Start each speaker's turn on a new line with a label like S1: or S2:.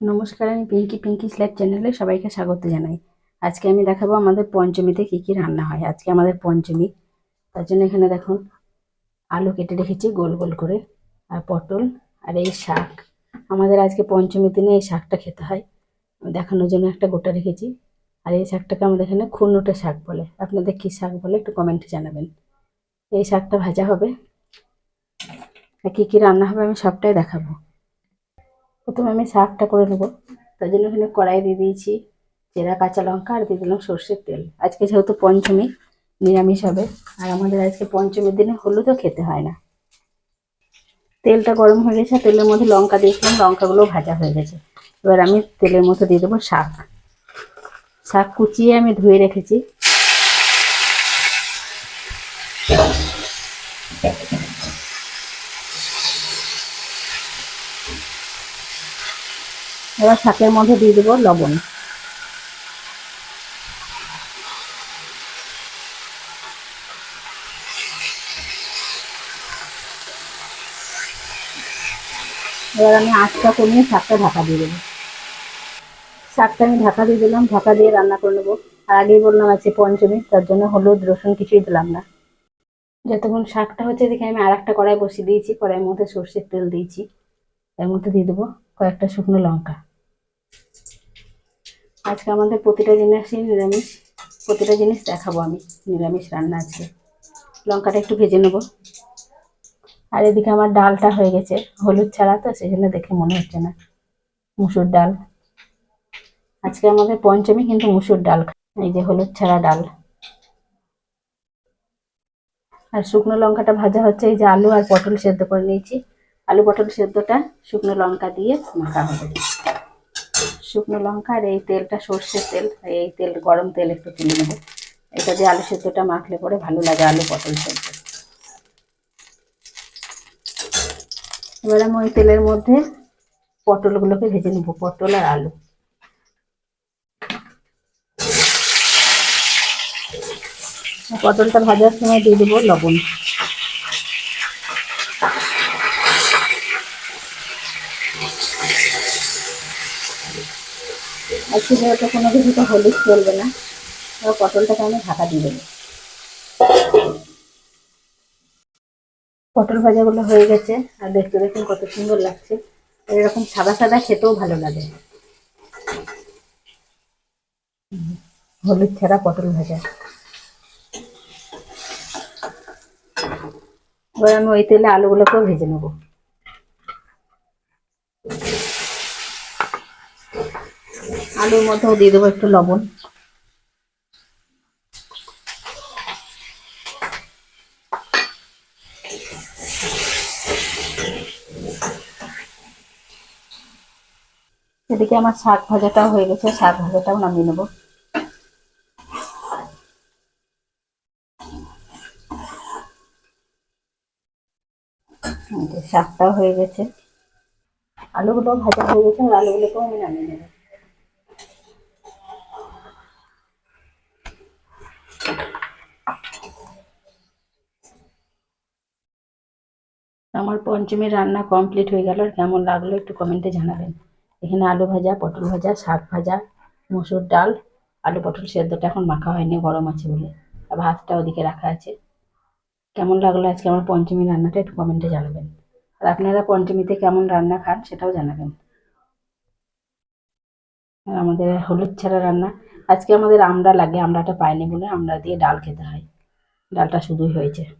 S1: নমস্কার, আমি পিঙ্কি পিঙ্কি স্ল্যাব চ্যানেলে সবাইকে স্বাগত জানাই। আজকে আমি দেখাবো আমাদের পঞ্চমীতে কী কী রান্না হয়। আজকে আমাদের পঞ্চমী, তার জন্য এখানে দেখুন, আলু কেটে রেখেছি গোল গোল করে, আর পটল, আর এই শাক। আমাদের আজকে পঞ্চমীর দিনে এই শাকটা খেতে হয়। দেখানোর জন্য একটা গোটা রেখেছি। আর এই শাকটাকে আমাদের এখানে খুনুটে শাক বলে। আপনাদের কী শাক বলে একটু কমেন্টে জানাবেন। এই শাকটা ভাজা হবে। আর কী কী রান্না হবে আমি সবটাই দেখাবো। প্রথমে আমি শাকটা করে নেব। তার জন্য এখানে কড়াই দিয়ে দিয়েছি জেরা কাঁচা লঙ্কা আর দিয়ে দিলাম সর্ষের তেল। আজকে যেহেতু পঞ্চমী, নিরামিষ হবে, আর আমাদের আজকে পঞ্চমীর দিনে হলুদও খেতে হয় না। তেলটা গরম হয়ে গেছে তেলের মধ্যে লঙ্কা দিয়েছিলাম লঙ্কাগুলো ভাজা হয়ে গেছে। এবার আমি তেলের মধ্যে দিয়ে দেবো শাক। শাক কুচিয়ে আমি ধুয়ে রেখেছি। এবার শাকের মধ্যে দিয়ে দেবো লবণ। এবার আমি আঁচটা কমিয়ে শাকটা ঢাকা দিয়ে দেবো। শাকটা আমি ঢাকা দিয়ে দিলাম, ঢাকা দিয়ে রান্না করে নেব। আর আগেই বললাম আছে পঞ্চমী, তার জন্য হলুদ, রসুন কিছুই দিলাম না। যতক্ষণ শাকটা হচ্ছে দেখে আমি আর একটা কড়াই বসিয়ে দিয়েছি, কড়াইয়ের মধ্যে সর্ষের তেল দিয়েছি। এর মধ্যে দিয়ে দেবো কয়েকটা শুকনো লঙ্কা। আজকে আমাদের প্রতিটা জিনিসই নিরামিষ, প্রতিটা জিনিস দেখাবো আমি, নিরামিষ রান্না আজকে। লঙ্কাটা একটু ভেজে নেব। আর এদিকে আমার ডালটা হয়ে গেছে, হলুদ ছাড়া তো সেই জন্য দেখে মনে হচ্ছে না। মুসুর ডাল। আজকে আমাদের পঞ্চমী, কিন্তু মুসুর ডাল এই যে হলুদ ছাড়া ডাল। আর শুকনো লঙ্কাটা ভাজা হচ্ছে, এই যে আলু আর পটল সেদ্ধ করে নিয়েছি। আলু পটল সেদ্ধটা শুকনো লঙ্কা দিয়ে মাখা হবে। শুকনো লঙ্কা আর এই তেলটা সর্ষের তেল, এই তেল, গরম তেল একটু তুলে নেব। এটা দিয়ে আলু সেদ্ধটা মাখলে পরে ভালো লাগে আলু পটল সেদ্ধ। এবার আমি ওই তেলের মধ্যে পটলগুলোকে ভেজে নেব, পটল আর আলু। পটলটা ভাজার সময় দিয়ে দেবো লবণ। আজকে যেহেতু কোনো কিছুতে হলুদ চলবে না এবার পটলটাকে আমি ঢাকা দিয়ে দেবো। পটল ভাজাগুলো হয়ে গেছে, আর দেখতে দেখুন কত সুন্দর লাগছে। আর এরকম সাদা সাদা খেতেও ভালো লাগে। হলুদ ছাড়া পটল ভাজা। এবার আমি ওই তেলে আলুগুলোকেও ভেজে নেব। আলুর মধ্যেও দিয়ে দেবো একটু লবণ। এদিকে আমার শাক ভাজাটাও হয়ে গেছে, শাক ভাজাটাও নামিয়ে নেব। শাকটাও হয়ে গেছে। আলুগুলো ভাজা হয়ে গেছে আর আলুগুলোকেও আমি নামিয়ে নেব। আমার পঞ্চমীর রান্না কমপ্লিট হয়ে গেল। আর কেমন লাগল একটু কমেন্টে জানাবেন। এখানে আলু ভাজা, পটল ভাজা, শাক ভাজা, মসুর ডাল, আলু পটল সেদ্ধটা এখন মাখা হয়নি, গরম আছে বলে। আর ভাতটা ওদিকে রাখা আছে। কেমন লাগল আজকে আমার পঞ্চমী রান্নাটা একটু কমেন্টে জানাবেন। আর আপনারা পঞ্চমীতে কেমন রান্না খান সেটাও জানাবেন। আর আমাদের হলুদ ছাড়া রান্না। আজকে আমাদের আমড়া লাগে, আমড়াটা পাইনি বলে আমড়া দিয়ে ডাল খেতে হয়। ডালটা শুধুই হয়েছে।